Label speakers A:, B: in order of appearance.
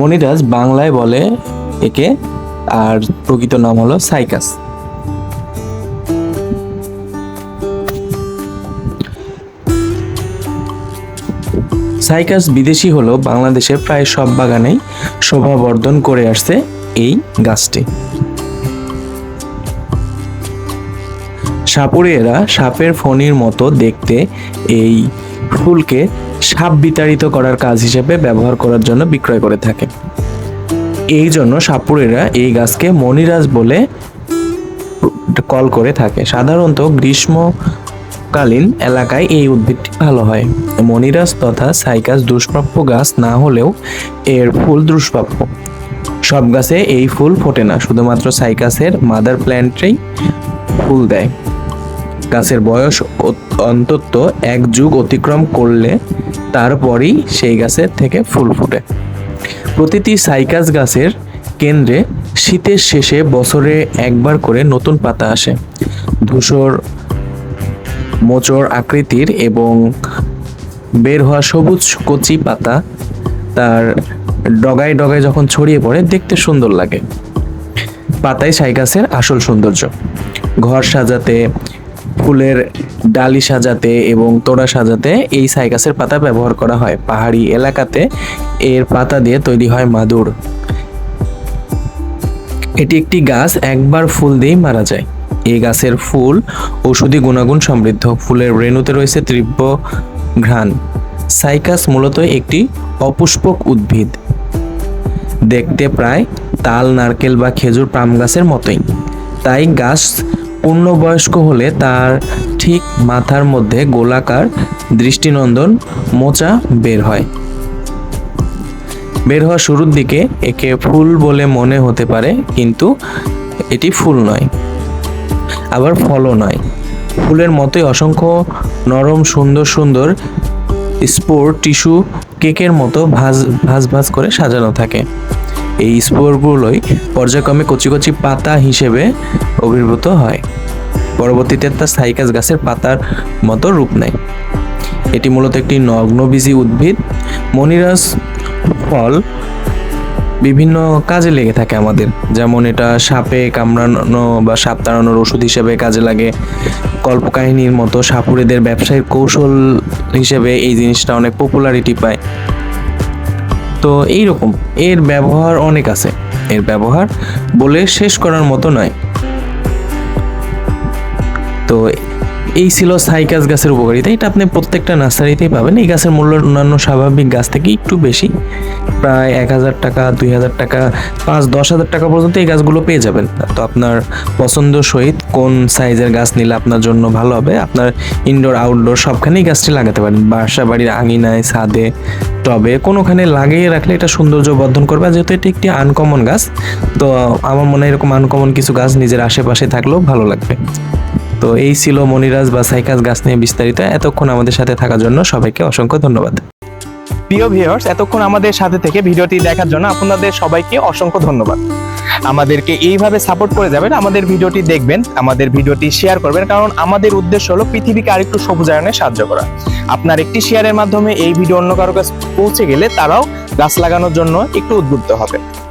A: মনিরাজ বাংলায় বলে একে, আর প্রকৃত নাম হলো সাইকাস। সাইকাস বিদেশি হলো বাংলাদেশের প্রায় সব বাগানেই শোভাবর্ধন করে আসছে এই গাছটি। সাপুড়িয়েরা সাপের ফণির মতো দেখতে এই ফুলকে সাপ বিতাড়িত করার কাজ হিসেবে ব্যবহার করার জন্য বিক্রয় করে থাকে। এই জন্য সাপুড়েরা এই গাছকে মনিরাজ বলে কল করে থাকে। সাধারণত গ্রীষ্মকালীন এলাকায় এই উদ্ভিদটি ভালো হয়। মনিরাজ তথা সাইকাস দুষ্প্রাপ্য গাছ না হলেও এর ফুল দুষ্প্রাপ্য। সব গাছে এই ফুল ফোটে না, শুধুমাত্র সাইকাসের মাদার প্ল্যান্টেই ফুল দেয়। গাছের বয়স অন্তত এক যুগ অতিক্রম করলে তারপরই সেই গাছের থেকে ফুল ফোটে। প্রতিটি সাইকাস গাছের কেন্দ্রে শীতের শেষে বছরে একবার করে নতুন পাতা আসে। ধূসর, মোচড় আকৃতির এবং বের হওয়া সবুজ কচি পাতা তার ডগায় ডগায় যখন ছড়িয়ে পড়ে, দেখতে সুন্দর লাগে। পাতাই সাইকাসের আসল সৌন্দর্য। ঘর সাজাতে ফুলের ডালি সাজাতে এবং তোড়া সাজাতে এই সাইকাসের পাতা ব্যবহার করা হয়। পাহাড়ি এলাকাতে এর পাতা দিয়ে তৈরি হয় মাদুর। এটি একটি গাছ, একবার ফুল দিয়েই মারা যায়। এই গাছের ফুল ঔষধি গুণাগুণ সমৃদ্ধ। ফুলের রেণুতে রয়েছে তীব্র ঘ্রাণ। সাইকাস মূলত একটি অপুষ্পক উদ্ভিদ। দেখতে প্রায় তাল, নারকেল বা খেজুর পাম গাছের মতোই। তাই গাছ পূর্ণবয়স্ক হলে তার ঠিক মাথার মধ্যে গোলাকার দৃষ্টিনন্দন মোচা বের হয়। বের হওয়া শুরুর দিকে একে ফুল বলে মনে হতে পারে, কিন্তু এটি ফুল নয়, আবার ফলও নয়। ফুলের মতোই অসংখ্য নরম, সুন্দর সুন্দর স্পোর টিস্যু কেকের মতো ভাজ ভাজ ভাজ করে সাজানো থাকে। এই স্পোরগুলোই পর্যায়ক্রমে কচি কচি পাতা হিসেবে আবির্ভূত হয়। পরবর্তীতে তা সাইকাস গাছের পাতার মতো রূপ নেয়। এটি মূলত একটি নগ্নবীজী উদ্ভিদ। মনিরাস ফল বিভিন্ন কাজে লেগে থাকে আমাদের। যেমন এটা সাপে কামড়ানো বা সাপ তাড়ানোর ওষুধ হিসেবে কাজে লাগে। কল্পকাহিনীর মতো সাপুড়েদের ব্যবসায়িক কৌশল হিসেবে এই জিনিসটা অনেক পপুলারিটি পায়। তো এইরকম। এর ব্যবহার অনেক আছে। এর ব্যবহার বলে শেষ করার মতো নয়। তো এই ছিল সাইকাস গাছের উপকারিতা। এটা আপনি প্রত্যেকটা নার্সারিতেই পাবেন। এই গাছের মূল্য অন্যান্য স্বাভাবিক গাছ থেকে একটু বেশি। প্রায় এক হাজার টাকা, দুই হাজার টাকা, পাঁচ, দশ হাজার টাকা পর্যন্ত এই গাছগুলো পেয়ে যাবেন। তো আপনার পছন্দ সহিত কোন সাইজের গাছ নিলে আপনার জন্য ভালো হবে, আপনার ইনডোর আউটডোর সবখানেই গাছটি লাগাতে পারেন। বাসা বাড়ির আঙিনায়, ছাদে, টবে, কোনোখানে লাগিয়ে রাখলে এটা সৌন্দর্য বর্ধন করবে। যেহেতু এটি একটি আনকমন গাছ, তো আমার মনে হয় এরকম আনকমন কিছু গাছ নিজের আশেপাশে থাকলেও ভালো লাগবে। তো এই ছিল মনিরাজ বা সাইকাস গাছ নিয়ে বিস্তারিত এতক্ষণ আমাদের সাথে থাকার জন্য সবাইকে অসংখ্য ধন্যবাদ।
B: প্রিয় ভিউয়ার্স, এতক্ষণ আমাদের সাথে থেকে ভিডিওটি দেখার জন্য আপনাদের সবাইকে অসংখ্য ধন্যবাদ। আমাদেরকে এইভাবে সাপোর্ট করে যাবেন, আমাদের ভিডিওটি দেখবেন, আমাদের ভিডিওটি শেয়ার করবেন, কারণ আমাদের উদ্দেশ্য হলো পৃথিবীকে আরেকটু সবুজায়নে সাহায্য করা। আপনার একটি শেয়ারের মাধ্যমে এই ভিডিও অন্য কারও কাছে পৌঁছে গেলে তারাও গাছ লাগানোর জন্য একটু উদ্বুদ্ধ হবে।